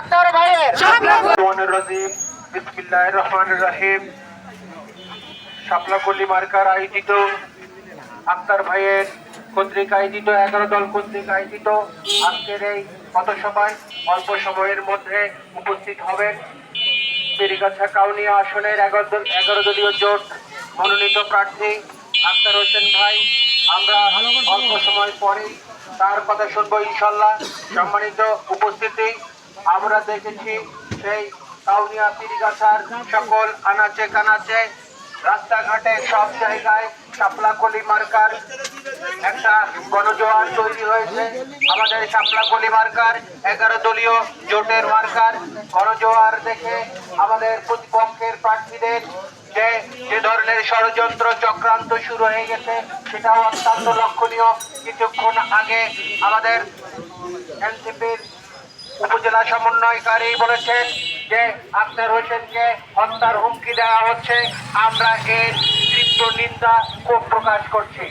আক্তার ভাইয়ের বিসমিল্লাহির রহমানির রহিম শাপলাকলি মার্কার আয়োজিত আক্তার ভাইয়ের কর্তৃক আয়োজিত, এগারো দল কর্তৃক আয়োজিত আজকের এই পথসভায় অল্প সময়ের মধ্যে উপস্থিত হবেন। পেরিগাছা কাউনিয়া আসনের এগারো দল, এগারো দলীয় জোট মনোনীত প্রার্থী আক্তার হোসেন ভাই। আমরা অল্প সময় পরেই তার কথা শুনব ইনশাল্লাহ। সম্মানিত উপস্থিতি, আমরা দেখেছি সেই কাউনিয়া পিরিগাছার সকল আনাচে কানাচে, রাস্তাঘাটে সব জায়গায় শাপলাকলি মার্কার একটা গণজোয়ার তৈরি হয়েছে। আমাদের শাপলাকলি মার্কার এগারো দলীয় জোটের মার্কার। গণজোয়ার দেখে আমাদের প্রতিপক্ষের প্রার্থীদের যে যে ধরনের ষড়যন্ত্র চক্রান্ত শুরু হয়ে গেছে, সেটাও অত্যন্ত লক্ষণীয়। কিছুক্ষণ আগে আমাদের এনসিপির উপজেলা সমন্বয়কারী বলেছেন যে আক্তার হোসেনকে হত্যার হুমকি দেওয়া হচ্ছে। আমরা এর ক্ষোভ প্রকাশ করছি।